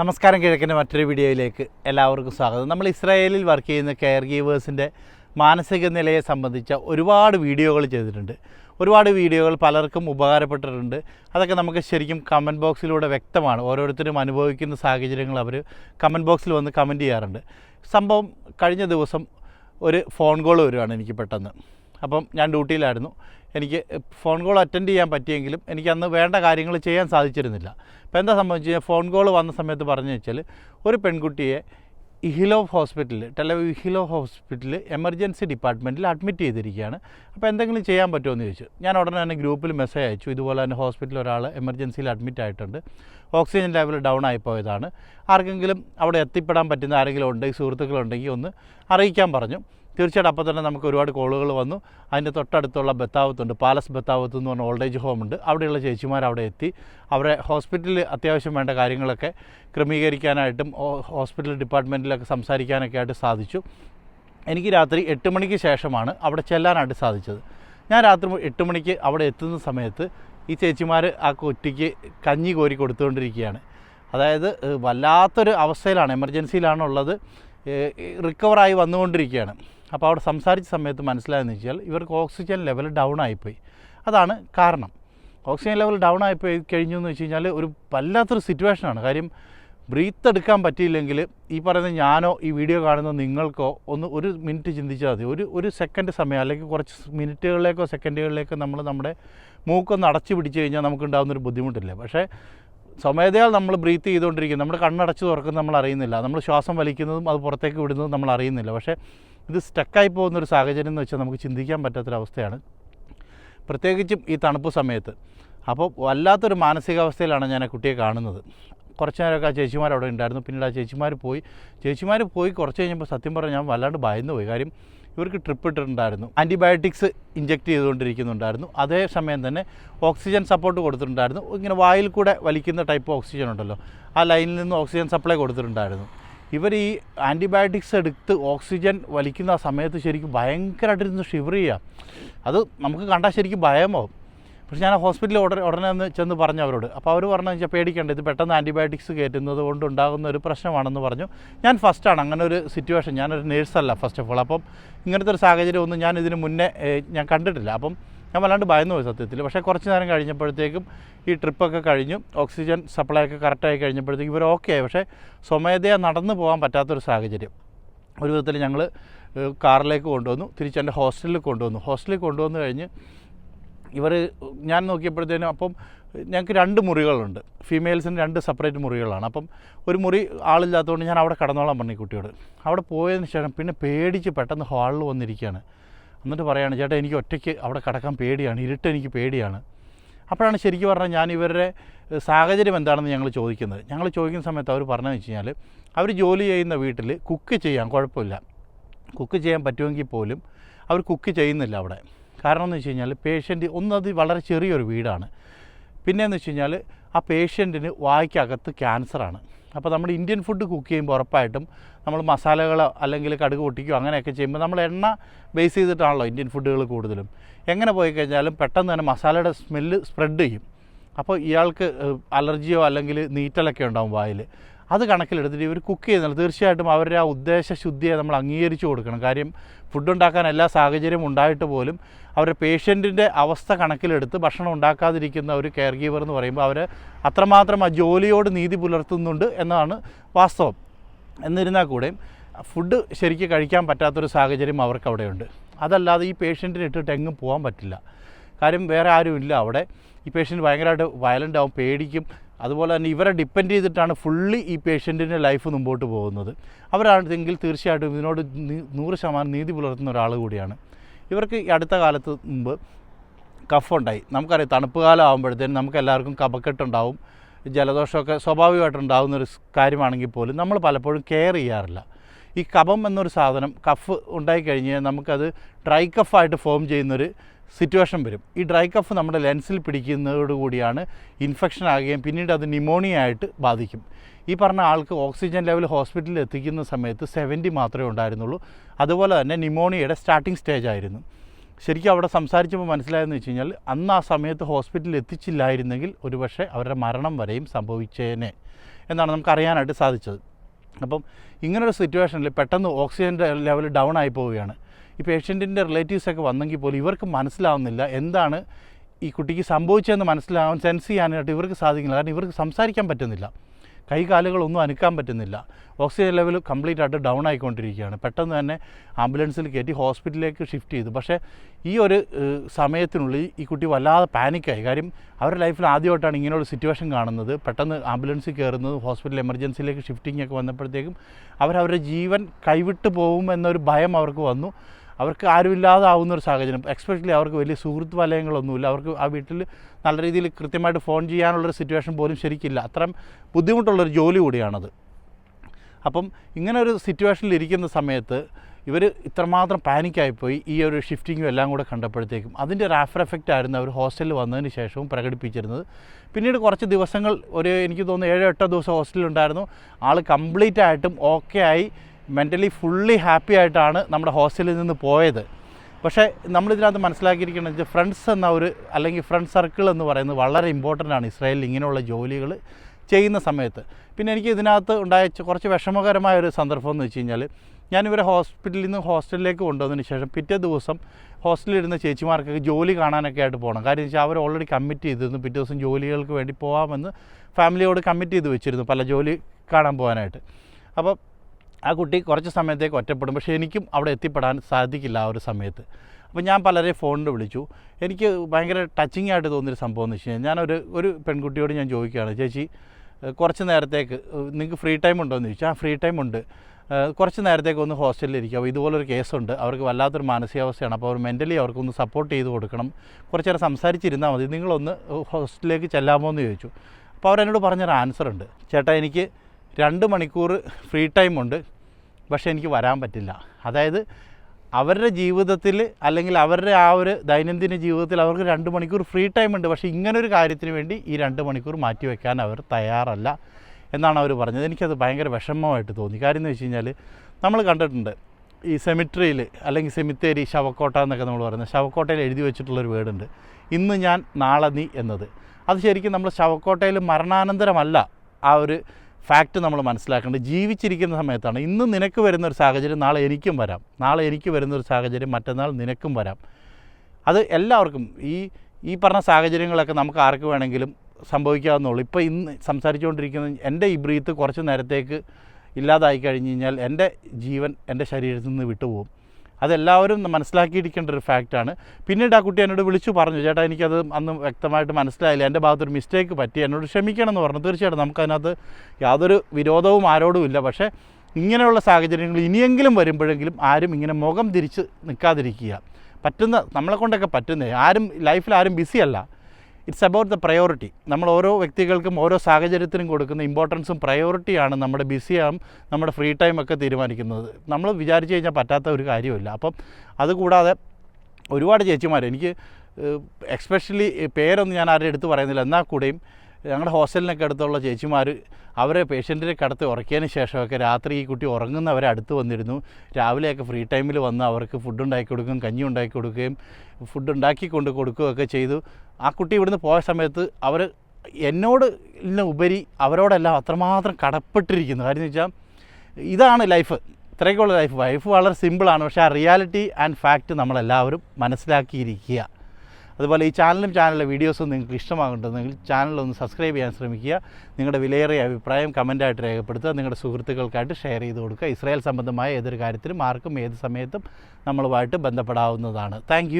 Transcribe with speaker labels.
Speaker 1: നമസ്കാരം കിഴക്കിന്റെ മറ്റൊരു വീഡിയോയിലേക്ക് എല്ലാവർക്കും സ്വാഗതം. നമ്മൾ ഇസ്രായേലിൽ വർക്ക് ചെയ്യുന്ന കെയർ ഗീവേഴ്സിന്റെ മാനസിക നിലയെ സംബന്ധിച്ച ഒരുപാട് വീഡിയോകൾ ചെയ്തിട്ടുണ്ട്. ഒരുപാട് വീഡിയോകൾ പലർക്കും ഉപകാരപ്പെട്ടിട്ടുണ്ട്. അതൊക്കെ നമുക്ക് ശരിക്കും കമന്റ് ബോക്സിലൂടെ വ്യക്തമാണ്. ഓരോരുത്തരും അനുഭവിക്കുന്ന സാഹചര്യങ്ങൾ അവർ കമന്റ് ബോക്സിൽ വന്ന് കമന്റ് ചെയ്യാറുണ്ട്. സംഭവം കഴിഞ്ഞ ദിവസം ഒരു ഫോൺ കോൾ വരുവാണ് എനിക്ക് പെട്ടെന്ന്. അപ്പം ഞാൻ ഡ്യൂട്ടിയിലായിരുന്നു. എനിക്ക് ഫോൺ കോൾ അറ്റൻഡ് ചെയ്യാൻ പറ്റിയെങ്കിലും എനിക്ക് അന്ന് വേണ്ട കാര്യങ്ങൾ ചെയ്യാൻ സാധിച്ചിരുന്നില്ല. അപ്പോൾ എന്താ സംഭവിച്ചു കഴിഞ്ഞാൽ ഫോൺ കോൾ വന്ന സമയത്ത് പറഞ്ഞു വെച്ചാൽ ഒരു പെൺകുട്ടിയെ ഇഹിലോ ഹോസ്പിറ്റലിൽ ടെലവ് ഇഹിലോ ഹോസ്പിറ്റലിൽ എമർജൻസി ഡിപ്പാർട്ട്മെന്റിൽ അഡ്മിറ്റ് ചെയ്തിരിക്കുകയാണ്. അപ്പോൾ എന്തെങ്കിലും ചെയ്യാൻ പറ്റുമോ എന്ന് ചോദിച്ചു. ഞാൻ ഉടനെ തന്നെ ഗ്രൂപ്പിൽ മെസ്സേജ് അയച്ചു. ഇതുപോലെ തന്നെ ഹോസ്പിറ്റലിൽ ഒരാൾ എമർജൻസിയിൽ അഡ്മിറ്റ് ആയിട്ടുണ്ട്. ഓക്സിജൻ ലെവൽ ഡൗൺ ആയിപ്പോയതാണ് ആർക്കെങ്കിലും അവിടെ എത്തിപ്പെടാൻ പറ്റുന്ന ആരെങ്കിലും ഉണ്ടെങ്കിൽ സുഹൃത്തുക്കളുണ്ടെങ്കിൽ ഒന്ന് അറിയിക്കാൻ പറഞ്ഞു. തീർച്ചയായിട്ടും അപ്പോൾ തന്നെ നമുക്ക് ഒരുപാട് കോളുകൾ വന്നു. അതിന്റെ തൊട്ടടുത്തുള്ള ബത്താവത്തുണ്ട്. പാലസ് ബത്താവത്ത് എന്ന് പറഞ്ഞ ഓൾഡ് ഏജ് ഹോം ഉണ്ട്. അവിടെയുള്ള ചേച്ചിമാർ അവിടെ എത്തി. അവരെ ഹോസ്പിറ്റലിൽ അത്യാവശ്യം വേണ്ട കാര്യങ്ങളൊക്കെ ക്രമീകരിക്കാനായിട്ടും ഹോസ്പിറ്റൽ ഡിപ്പാർട്ട്മെന്റിലൊക്കെ സംസാരിക്കാനൊക്കെ ആയിട്ട് സാധിച്ചു. എനിക്ക് രാത്രി എട്ട് മണിക്ക് ശേഷമാണ് അവിടെ ചെല്ലാനായിട്ട് സാധിച്ചത്. ഞാൻ രാത്രി എട്ട് മണിക്ക് അവിടെ എത്തുന്ന സമയത്ത് ഈ ചേച്ചിമാർ ആ കുറ്റിക്ക് കഞ്ഞി കോരി കൊടുത്തുകൊണ്ടിരിക്കുകയാണ്. അതായത് വല്ലാത്തൊരു അവസ്ഥയിലാണ് എമർജൻസിയിലാണുള്ളത് റിക്കവറായി വന്നുകൊണ്ടിരിക്കുകയാണ്. അപ്പോൾ അവിടെ സംസാരിച്ച സമയത്ത് മനസ്സിലായെന്ന് വെച്ചാൽ ഇവർക്ക് ഓക്സിജൻ ലെവൽ ഡൗൺ ആയിപ്പോയി. അതാണ് കാരണം. ഓക്സിജൻ ലെവൽ ഡൗൺ ആയിപ്പോയി കഴിഞ്ഞു എന്ന് വെച്ച് കഴിഞ്ഞാൽ ഒരു വല്ലാത്തൊരു സിറ്റുവേഷനാണ് കാര്യം ബ്രീത്ത് എടുക്കാൻ പറ്റിയില്ലെങ്കിൽ ഈ പറയുന്ന ഞാനോ ഈ വീഡിയോ കാണുന്ന നിങ്ങൾക്കോ ഒന്ന് ഒരു മിനിറ്റ് ചിന്തിച്ചാൽ മതി. ഒരു ഒരു സെക്കൻഡ് സമയം അല്ലെങ്കിൽ കുറച്ച് മിനിറ്റുകളിലേക്കോ സെക്കൻഡുകളിലേക്കോ നമ്മൾ നമ്മുടെ മൂക്കൊന്ന് അടച്ചു പിടിച്ച് കഴിഞ്ഞാൽ നമുക്കുണ്ടാകുന്നൊരു ബുദ്ധിമുട്ടില്ല. പക്ഷേ സ്വമേധയാൽ നമ്മൾ ബ്രീത്ത് ചെയ്തുകൊണ്ടിരിക്കും നമ്മുടെ കണ്ണടച്ച് തുറക്കുന്നത് നമ്മൾ അറിയുന്നില്ല. നമ്മൾ ശ്വാസം വലിക്കുന്നതും അത് പുറത്തേക്ക് വിടുന്നതും നമ്മൾ അറിയുന്നില്ല. പക്ഷേ ഇത് സ്റ്റക്കായി പോകുന്നൊരു സാഹചര്യം എന്ന് വെച്ചാൽ നമുക്ക് ചിന്തിക്കാൻ പറ്റാത്തൊരവസ്ഥയാണ്. പ്രത്യേകിച്ചും ഈ തണുപ്പ് സമയത്ത്. അപ്പോൾ വല്ലാത്തൊരു മാനസികാവസ്ഥയിലാണ് ഞാൻ ആ കുട്ടിയെ കാണുന്നത്. കുറച്ച് നേരമൊക്കെ ആ ചേച്ചിമാർ അവിടെ ഉണ്ടായിരുന്നു. പിന്നീട് ആ ചേച്ചിമാർ പോയി. ചേച്ചിമാർ പോയി കുറച്ച് കഴിഞ്ഞപ്പോൾ സത്യം പറഞ്ഞാൽ ഞാൻ വല്ലാണ്ട് ഭയന്നു പോയി. കാര്യം ഇവർക്ക് ട്രിപ്പ് ഇട്ടിട്ടുണ്ടായിരുന്നു. ആന്റിബയോട്ടിക്സ് ഇഞ്ചെക്ട് ചെയ്തുകൊണ്ടിരിക്കുന്നുണ്ടായിരുന്നു. അതേ സമയം തന്നെ ഓക്സിജൻ സപ്പോർട്ട് കൊടുത്തിട്ടുണ്ടായിരുന്നു. ഇങ്ങനെ വായിൽ കൂടെ വലിക്കുന്ന ടൈപ്പ് ഓക്സിജൻ ഉണ്ടല്ലോ. ആ ലൈനിൽ നിന്ന് ഓക്സിജൻ സപ്ലൈ കൊടുത്തിട്ടുണ്ടായിരുന്നു. ഇവർ ഈ ആന്റിബയോട്ടിക്സ് എടുത്ത് ഓക്സിജൻ വലിക്കുന്ന സമയത്ത് ശരിക്കും ഭയങ്കരമായിട്ടിരുന്ന് ഷിവർ ചെയ്യുക. അത് നമുക്ക് കണ്ടാൽ ശരിക്കും ഭയമാവും. പക്ഷെ ഞാൻ ഹോസ്പിറ്റലിൽ ഉടനെ ഉടനെ ഒന്ന് ചെന്ന് പറഞ്ഞു അവരോട്. അപ്പോൾ അവർ പറഞ്ഞു വെച്ചാൽ പേടിക്കേണ്ട ഇത് പെട്ടെന്ന് ആന്റിബയോട്ടിക്സ് കയറ്റുന്നത് കൊണ്ട് ഉണ്ടാകുന്ന ഒരു പ്രശ്നമാണെന്ന് പറഞ്ഞു. ഞാൻ ഫസ്റ്റാണ് അങ്ങനെ ഒരു സിറ്റുവേഷൻ ഞാനൊരു നേഴ്സല്ല ഫസ്റ്റ് ഓഫ് ഓൾ അപ്പം ഇങ്ങനത്തെ ഒരു സാഹചര്യം ഒന്നും ഞാൻ ഇതിന് മുന്നേ ഞാൻ കണ്ടിട്ടില്ല. അപ്പം ഞാൻ വല്ലാണ്ട് ഭയന്നു പോയി സത്യത്തിൽ. പക്ഷേ കുറച്ച് നേരം കഴിഞ്ഞപ്പോഴത്തേക്കും ഈ ട്രിപ്പൊക്കെ കഴിഞ്ഞു. ഓക്സിജൻ സപ്ലൈ ഒക്കെ കറക്റ്റായി കഴിഞ്ഞപ്പോഴത്തേക്കും ഇവർ ഓക്കെ ആയി. പക്ഷേ സ്വമേധയാ നടന്നു പോകാൻ പറ്റാത്തൊരു സാഹചര്യം. ഒരു വിധത്തിൽ ഞങ്ങൾ കാറിലേക്ക് കൊണ്ടുവന്നു. തിരിച്ച് എന്റെ ഹോസ്റ്റലിൽ കൊണ്ടുവന്നു. ഹോസ്റ്റലിൽ കൊണ്ടുവന്നു കഴിഞ്ഞ് ഇവർ ഞാൻ നോക്കിയപ്പോഴത്തേനും അപ്പം ഞങ്ങൾക്ക് രണ്ട് മുറികളുണ്ട്. ഫീമെയിൽസിന് രണ്ട് സെപ്പറേറ്റ് മുറികളാണ്. അപ്പം ഒരു മുറി ആളില്ലാത്തതുകൊണ്ട് ഞാൻ അവിടെ കടന്നോളാൻ പറഞ്ഞു കുട്ടിയോട്. അവിടെ പോയതിന് ശേഷം പിന്നെ പേടിച്ച് പെട്ടെന്ന് ഹാളിൽ വന്നിരിക്കുകയാണ്. എന്നിട്ട് പറയാണ് ചേട്ടാ എനിക്ക് ഒറ്റയ്ക്ക് അവിടെ കിടക്കാൻ പേടിയാണ് ഇരുട്ട് എനിക്ക് പേടിയാണ്. അപ്പോഴാണ് ശരിക്കും പറഞ്ഞാൽ ഞാൻ ഇവരുടെ സാഹചര്യം എന്താണെന്ന് ഞങ്ങൾ ചോദിക്കുന്നത്. ഞങ്ങൾ ചോദിക്കുന്ന സമയത്ത് അവർ പറഞ്ഞതെന്ന് വെച്ച് കഴിഞ്ഞാൽ അവർ ജോലി ചെയ്യുന്ന വീട്ടിൽ കുക്ക് ചെയ്യാൻ കുഴപ്പമില്ല. കുക്ക് ചെയ്യാൻ പറ്റുമെങ്കിൽ പോലും അവർ കുക്ക് ചെയ്യുന്നില്ല അവിടെ. കാരണം എന്ന് വെച്ച് കഴിഞ്ഞാൽ പേഷ്യന്റ് ഒന്നത് വളരെ ചെറിയൊരു വീടാണ്. പിന്നെയെന്ന് വെച്ച് കഴിഞ്ഞാൽ ആ പേഷ്യന്റിന് വായ്ക്കകത്ത് ക്യാൻസറാണ്. അപ്പോൾ നമ്മൾ ഇന്ത്യൻ ഫുഡ് കുക്ക് ചെയ്യുമ്പോൾ ഉറപ്പായിട്ടും നമ്മൾ മസാലകൾ അല്ലെങ്കിൽ കടുക് പൊട്ടിക്കുകയോ അങ്ങനെയൊക്കെ ചെയ്യുമ്പോൾ നമ്മൾ എണ്ണ ബേസ് ചെയ്തിട്ടാണല്ലോ ഇന്ത്യൻ ഫുഡുകൾ കൂടുതലും. എങ്ങനെ പോയി കഴിഞ്ഞാലും പെട്ടെന്ന് തന്നെ മസാലയുടെ സ്മെല്ല് സ്പ്രെഡ് ചെയ്യും. അപ്പോൾ ഇയാൾക്ക് അലർജിയോ അല്ലെങ്കിൽ നീറ്റലൊക്കെ ഉണ്ടാവും വായിൽ. അത് കണക്കിലെടുത്തിട്ട് ഇവർ കുക്ക് ചെയ്യുന്നില്ല തീർച്ചയായിട്ടും അവരുടെ ആ ഉദ്ദേശ ശുദ്ധിയെ നമ്മൾ അംഗീകരിച്ചു കൊടുക്കണം. കാര്യം ഫുഡ് ഉണ്ടാക്കാൻ എല്ലാ സാഹചര്യവും ഉണ്ടായിട്ട് പോലും അവരുടെ പേഷ്യന്റിന്റെ അവസ്ഥ കണക്കിലെടുത്ത് ഭക്ഷണം ഉണ്ടാക്കാതിരിക്കുന്ന ഒരു കെയർ ഗീവർ എന്ന് പറയുമ്പോൾ അവർ അത്രമാത്രം ആ ജോലിയോട് നീതി പുലർത്തുന്നുണ്ട് എന്നാണ് വാസ്തവം. എന്നിരുന്നാൽ കൂടെയും ഫുഡ് ശരിക്ക് കഴിക്കാൻ പറ്റാത്തൊരു സാഹചര്യം അവർക്ക് അവിടെയുണ്ട്. അതല്ലാതെ ഈ പേഷ്യന്റിനെ ഇട്ടിട്ട് എങ്ങും പോകാൻ പറ്റില്ല. കാര്യം വേറെ ആരും ഇല്ല അവിടെ. ഈ പേഷ്യന്റ് ഭയങ്കരമായിട്ട് വയലന്റ് ആവും പേടിക്കും. അതുപോലെ തന്നെ ഇവരെ ഡിപ്പെൻഡ് ചെയ്തിട്ടാണ് ഫുള്ളി ഈ പേഷ്യന്റിന്റെ ലൈഫ് മുമ്പോട്ട് പോകുന്നത്. അവരാണെങ്കിൽ തീർച്ചയായിട്ടും ഇതിനോട് നൂറ് ശതമാനം നീതി പുലർത്തുന്ന ഒരാൾ കൂടിയാണ്. ഇവർക്ക് ഈ അടുത്ത കാലത്ത് മുമ്പ് കഫുണ്ടായി. നമുക്കറിയാം തണുപ്പ് കാലം ആകുമ്പോഴത്തേനും നമുക്ക് എല്ലാവർക്കും കഫക്കെട്ടുണ്ടാവും. ജലദോഷമൊക്കെ സ്വാഭാവികമായിട്ടുണ്ടാകുന്ന ഒരു കാര്യമാണെങ്കിൽ പോലും നമ്മൾ പലപ്പോഴും കെയർ ചെയ്യാറില്ല. ഈ കഫം എന്നൊരു സാധനം കഫ് ഉണ്ടായി കഴിഞ്ഞ് കഴിഞ്ഞാൽ നമുക്കത് ഡ്രൈ കഫായിട്ട് ഫോം ചെയ്യുന്നൊരു സിറ്റുവേഷൻ വരും. ഈ ഡ്രൈ കഫ് നമ്മുടെ ലെൻസിൽ പിടിക്കുന്നതോടുകൂടിയാണ് ഇൻഫെക്ഷൻ ആകുകയും പിന്നീട് അത് ന്യൂമോണിയ ആയിട്ട് ബാധിക്കും. ഈ പറഞ്ഞ ആൾക്ക് ഓക്സിജൻ ലെവൽ ഹോസ്പിറ്റലിൽ എത്തിക്കുന്ന സമയത്ത് സെവന്റി മാത്രമേ ഉണ്ടായിരുന്നുള്ളൂ. അതുപോലെ തന്നെ ന്യൂമോണിയയുടെ സ്റ്റാർട്ടിംഗ് സ്റ്റേജ് ആയിരുന്നു. ശരിക്കും അവിടെ സംസാരിച്ചപ്പോൾ മനസ്സിലായെന്ന് വെച്ച് കഴിഞ്ഞാൽ അന്ന് ആ സമയത്ത് ഹോസ്പിറ്റലിൽ എത്തിച്ചില്ലായിരുന്നെങ്കിൽ ഒരുപക്ഷെ അവരുടെ മരണം വരെയും സംഭവിച്ചേനെ എന്നാണ് നമുക്ക് അറിയാനായിട്ട് സാധിച്ചത്. അപ്പം ഇങ്ങനൊരു സിറ്റുവേഷനിൽ പെട്ടെന്ന് ഓക്സിജന്റെ ലെവൽ ഡൗൺ ആയി പോവുകയാണ്. ഈ പേഷ്യന്റിന്റെ റിലേറ്റീവ്സൊക്കെ വന്നെങ്കിൽ പോലും ഇവർക്ക് മനസ്സിലാവുന്നില്ല എന്താണ് ഈ കുട്ടിക്ക് സംഭവിച്ചതെന്ന് മനസ്സിലാവാൻ സെൻസ് ചെയ്യാനായിട്ട് ഇവർക്ക് സാധിക്കില്ല കാരണം ഇവർക്ക് സംസാരിക്കാൻ പറ്റുന്നില്ല. കൈകാലുകളൊന്നും അനുക്കാൻ പറ്റുന്നില്ല. ഓക്സിജൻ ലെവൽ കംപ്ലീറ്റ് ആയിട്ട് ഡൗൺ ആയിക്കൊണ്ടിരിക്കുകയാണ്. പെട്ടെന്ന് തന്നെ ആംബുലൻസിൽ കയറ്റി ഹോസ്പിറ്റലിലേക്ക് ഷിഫ്റ്റ് ചെയ്തു. പക്ഷേ ഈ ഒരു സമയത്തിനുള്ളിൽ ഈ കുട്ടി വല്ലാതെ പാനിക്കായി കാര്യം അവരുടെ ലൈഫിൽ ആദ്യമായിട്ടാണ് ഇങ്ങനെയുള്ള സിറ്റുവേഷൻ കാണുന്നത്. പെട്ടെന്ന് ആംബുലൻസിൽ കയറുന്നത് ഹോസ്പിറ്റൽ എമർജൻസിയിലേക്ക് ഷിഫ്റ്റിംഗ് ഒക്കെ വന്നപ്പോഴത്തേക്കും അവരവരുടെ ജീവൻ കൈവിട്ട് പോകും എന്നൊരു ഭയം അവർക്ക് വന്നു. അവർക്ക് ആരുമില്ലാതാവുന്ന ഒരു സാഹചര്യം. എക്സ്പെഷ്യലി അവർക്ക് വലിയ സുഹൃത്ത് വലയങ്ങളൊന്നുമില്ല. അവർക്ക് ആ വീട്ടിൽ നല്ല രീതിയിൽ കൃത്യമായിട്ട് ഫോൺ ചെയ്യാനുള്ളൊരു സിറ്റുവേഷൻ പോലും ശരിക്കില്ല. അത്രയും ബുദ്ധിമുട്ടുള്ളൊരു ജോലി കൂടിയാണത്. അപ്പം ഇങ്ങനെ ഒരു സിറ്റുവേഷനിൽ ഇരിക്കുന്ന സമയത്ത് ഇവർ ഇത്രമാത്രം പാനിക്കായിപ്പോയി ഈ ഒരു ഷിഫ്റ്റിങ്ങും എല്ലാം കൂടെ കണ്ടപ്പോഴത്തേക്കും അതിന്റെ ഒരു ആഫ്റ്റർ എഫക്റ്റ് ആയിരുന്നു അവർ ഹോസ്റ്റലിൽ വന്നതിന് ശേഷവും പ്രകടിപ്പിച്ചിരുന്നത്. പിന്നീട് കുറച്ച് ദിവസങ്ങൾ ഒരു എനിക്ക് തോന്നുന്നു ഏഴോ എട്ടോ ദിവസം ഹോസ്റ്റലിൽ ഉണ്ടായിരുന്നു. ആൾ കംപ്ലീറ്റ് ആയിട്ടും ഓക്കെ ആയി മെന്റലി ഫുള്ളി ഹാപ്പി ആയിട്ടാണ് നമ്മുടെ ഹോസ്റ്റലിൽ നിന്ന് പോയത്. പക്ഷേ നമ്മളിതിനകത്ത് മനസ്സിലാക്കിയിരിക്കുന്നത് വെച്ചാൽ ഫ്രണ്ട്സ് എന്ന ഒരു അല്ലെങ്കിൽ ഫ്രണ്ട് സർക്കിൾ എന്ന് പറയുന്നത് വളരെ ഇമ്പോർട്ടന്റ് ആണ് ഇസ്രായേലിൽ ഇങ്ങനെയുള്ള ജോലികൾ ചെയ്യുന്ന സമയത്ത്. പിന്നെ എനിക്ക് ഇതിനകത്ത് ഉണ്ടായ കുറച്ച് വിഷമകരമായ ഒരു സന്ദർഭം എന്ന് വെച്ച് കഴിഞ്ഞാൽ ഞാനിവരെ ഹോസ്പിറ്റലിൽ നിന്ന് ഹോസ്റ്റലിലേക്ക് കൊണ്ടുവന്നതിന് ശേഷം പിറ്റേ ദിവസം ഹോസ്റ്റലിൽ ഇരുന്ന ചേച്ചിമാർക്കൊക്കെ ജോലി കാണാനൊക്കെ ആയിട്ട് പോകണം. കാര്യം വെച്ചാൽ അവർ ഓൾറെഡി കമ്മിറ്റ് ചെയ്തിരുന്നു. പിറ്റേ ദിവസം ജോലികൾക്ക് വേണ്ടി പോകാമെന്ന് ഫാമിലിയോട് കമ്മിറ്റ് ചെയ്ത് വെച്ചിരുന്നു പല ജോലി കാണാൻ പോകാനായിട്ട്. അപ്പോൾ ആ കുട്ടി കുറച്ച് സമയത്തേക്ക് ഒറ്റപ്പെടും. പക്ഷേ എനിക്കും അവിടെ എത്തിപ്പെടാൻ സാധിക്കില്ല ആ ഒരു സമയത്ത്. അപ്പോൾ ഞാൻ പലരെ ഫോണിൽ വിളിച്ചു. എനിക്ക് ഭയങ്കര ടച്ചിങ് ആയിട്ട് തോന്നിയൊരു സംഭവം എന്ന് വെച്ച് കഴിഞ്ഞാൽ ഞാനൊരു ഒരു പെൺകുട്ടിയോട് ഞാൻ ചോദിക്കുകയാണ് ചേച്ചി കുറച്ച് നേരത്തേക്ക് നിങ്ങൾക്ക് ഫ്രീ ടൈം ഉണ്ടോ? എന്ന് ചോദിച്ചാൽ ആ ഫ്രീ ടൈം ഉണ്ട്. കുറച്ച് നേരത്തേക്ക് ഒന്ന് ഹോസ്റ്റലിൽ ഇരിക്കുക. അപ്പോൾ ഇതുപോലൊരു കേസുണ്ട്. അവർക്ക് വല്ലാത്തൊരു മാനസികാവസ്ഥയാണ്. അപ്പോൾ അവർ മെന്റലി അവർക്കൊന്ന് സപ്പോർട്ട് ചെയ്ത് കൊടുക്കണം. കുറച്ച് നേരം സംസാരിച്ചിരുന്നാൽ മതി. നിങ്ങളൊന്ന് ഹോസ്റ്റലിലേക്ക് ചെല്ലാമോ? എന്ന് ചോദിച്ചു. അപ്പോൾ അവരെന്നോട് പറഞ്ഞൊരു ആൻസർ ഉണ്ട്. ചേട്ടാ എനിക്ക് രണ്ട് മണിക്കൂർ ഫ്രീ ടൈം ഉണ്ട് പക്ഷേ എനിക്ക് വരാൻ പറ്റില്ല. അതായത് അവരുടെ ജീവിതത്തിൽ അല്ലെങ്കിൽ അവരുടെ ആ ഒരു ദൈനംദിന ജീവിതത്തിൽ അവർക്ക് രണ്ട് മണിക്കൂർ ഫ്രീ ടൈം ഉണ്ട് പക്ഷേ ഇങ്ങനൊരു കാര്യത്തിന് വേണ്ടി ഈ രണ്ട് മണിക്കൂർ മാറ്റി വയ്ക്കാൻ അവർ തയ്യാറല്ല എന്നാണ് അവർ പറഞ്ഞത്. എനിക്കത് ഭയങ്കര വിഷമമായിട്ട് തോന്നി. കാര്യം എന്ന് വെച്ച് കഴിഞ്ഞാൽ നമ്മൾ കണ്ടിട്ടുണ്ട് ഈ സെമിട്രിയിൽ അല്ലെങ്കിൽ സെമിത്തേരി ശവക്കോട്ട എന്നൊക്കെ നമ്മൾ പറയുന്നത് ശവക്കോട്ടയിൽ എഴുതി വെച്ചിട്ടുള്ളൊരു വേർഡുണ്ട് ഇന്ന് ഞാൻ നാളെ നീ എന്നത്. അത് ശരിക്കും നമ്മൾ ശവക്കോട്ടയിൽ മരണാനന്തരമല്ല ആ ഒരു ഫാക്റ്റ് നമ്മൾ മനസ്സിലാക്കേണ്ടത് ജീവിച്ചിരിക്കുന്ന സമയത്താണ്. ഇന്ന് നിനക്ക് വരുന്ന ഒരു സാഹചര്യം നാളെ എനിക്കും വരാം. നാളെ എനിക്ക് വരുന്ന ഒരു സാഹചര്യം മറ്റന്നാൾ നിനക്കും വരാം. അത് എല്ലാവർക്കും ഈ ഈ പറഞ്ഞ സാഹചര്യങ്ങളൊക്കെ നമുക്ക് ആർക്ക് വേണമെങ്കിലും സംഭവിക്കാവുന്നുള്ളൂ ഇപ്പോൾ ഇന്ന് സംസാരിച്ചുകൊണ്ടിരിക്കുന്ന എന്റെ ഈ ബ്രീത്ത് കുറച്ച് നേരത്തേക്ക് ഇല്ലാതായി കഴിഞ്ഞ് കഴിഞ്ഞാൽ എന്റെ ജീവൻ എന്റെ ശരീരത്തിൽ നിന്ന് വിട്ടുപോകും. അതെല്ലാവരും മനസ്സിലാക്കിയിരിക്കേണ്ട ഒരു ഫാക്റ്റാണ് പിന്നീട് ആ കുട്ടി എന്നോട് വിളിച്ചു പറഞ്ഞു ചേട്ടാ എനിക്കത് അന്ന് വ്യക്തമായിട്ട് മനസ്സിലായില്ല. എന്റെ ഭാഗത്തൊരു മിസ്റ്റേക്ക് പറ്റി. എന്നോട് ക്ഷമിക്കണം എന്ന് പറഞ്ഞു. തീർച്ചയായിട്ടും നമുക്കതിനകത്ത് യാതൊരു വിരോധവും ആരോടും ഇല്ല. പക്ഷേ ഇങ്ങനെയുള്ള സാഹചര്യങ്ങൾ ഇനിയെങ്കിലും വരുമ്പോഴെങ്കിലും ആരും ഇങ്ങനെ മുഖം തിരിച്ച് നിൽക്കാതിരിക്കുക. പറ്റുന്ന നമ്മളെ കൊണ്ടൊക്കെ പറ്റുന്നേ. ആരും ലൈഫിൽ ആരും ബിസിയല്ല ഇറ്റ്സ് അബൌട്ട് ദ പ്രയോറിറ്റി നമ്മൾ ഓരോ വ്യക്തികൾക്കും ഓരോ സാഹചര്യത്തിനും കൊടുക്കുന്ന ഇമ്പോർട്ടൻസും പ്രയോറിറ്റിയാണ് നമ്മുടെ ബിസിയാം നമ്മുടെ ഫ്രീ ടൈം ഒക്കെ തീരുമാനിക്കുന്നത്. നമ്മൾ വിചാരിച്ചു കഴിഞ്ഞാൽ പറ്റാത്ത ഒരു കാര്യമില്ല അപ്പം അതുകൂടാതെ ഒരുപാട് ചേച്ചിമാർ എനിക്ക് എക്സ്പെഷ്യലി പേരൊന്നും ഞാൻ ആരുടെ എടുത്ത് പറയുന്നില്ല. എന്നാൽ കൂടെയും ഞങ്ങളുടെ ഹോസ്റ്റലിനൊക്കെ അടുത്തുള്ള ചേച്ചിമാർ അവരെ പേഷ്യന്റിനെ കടത്തി ഉറക്കിയതിന് ശേഷമൊക്കെ രാത്രി ഈ കുട്ടി ഉറങ്ങുന്നവരെ അടുത്ത് വന്നിരുന്നു. രാവിലെയൊക്കെ ഫ്രീ ടൈമിൽ വന്ന് അവർക്ക് ഫുഡ് ഉണ്ടാക്കി കൊടുക്കുകയും കഞ്ഞി ഉണ്ടാക്കി കൊടുക്കുകയും ഫുഡ് ഉണ്ടാക്കി കൊണ്ട് കൊടുക്കുകയൊക്കെ ചെയ്തു. ആ കുട്ടി ഇവിടുന്ന് പോയ സമയത്ത് അവർ എന്നോട് ഉപരി അവരോടെല്ലാം അത്രമാത്രം കടപ്പെട്ടിരിക്കുന്നു. കാര്യം എന്ന് വെച്ചാൽ ഇതാണ് ലൈഫ്. ഇത്രയൊക്കെയുള്ള ലൈഫ്. ലൈഫ് വളരെ സിമ്പിളാണ്. പക്ഷേ ആ റിയാലിറ്റി ആൻഡ് ഫാക്റ്റ് നമ്മളെല്ലാവരും മനസ്സിലാക്കിയിരിക്കുക. അതുപോലെ ഈ ചാനലും ചാനലിലെ വീഡിയോസും നിങ്ങൾക്ക് ഇഷ്ടമാകുന്നുണ്ടെങ്കിൽ ചാനലൊന്ന് സബ്സ്ക്രൈബ് ചെയ്യാൻ ശ്രമിക്കുക. നിങ്ങളുടെ വിലയേറിയ അഭിപ്രായം കമന്റായിട്ട് രേഖപ്പെടുത്തുക. നിങ്ങളുടെ സുഹൃത്തുക്കൾക്കായിട്ട് ഷെയർ ചെയ്ത് കൊടുക്കുക. ഇസ്രായേൽ സംബന്ധമായ ഏതൊരു കാര്യത്തിലും ആർക്കും ഏത് സമയത്തും നമ്മളുമായിട്ട് ബന്ധപ്പെടാവുന്നതാണ്. താങ്ക്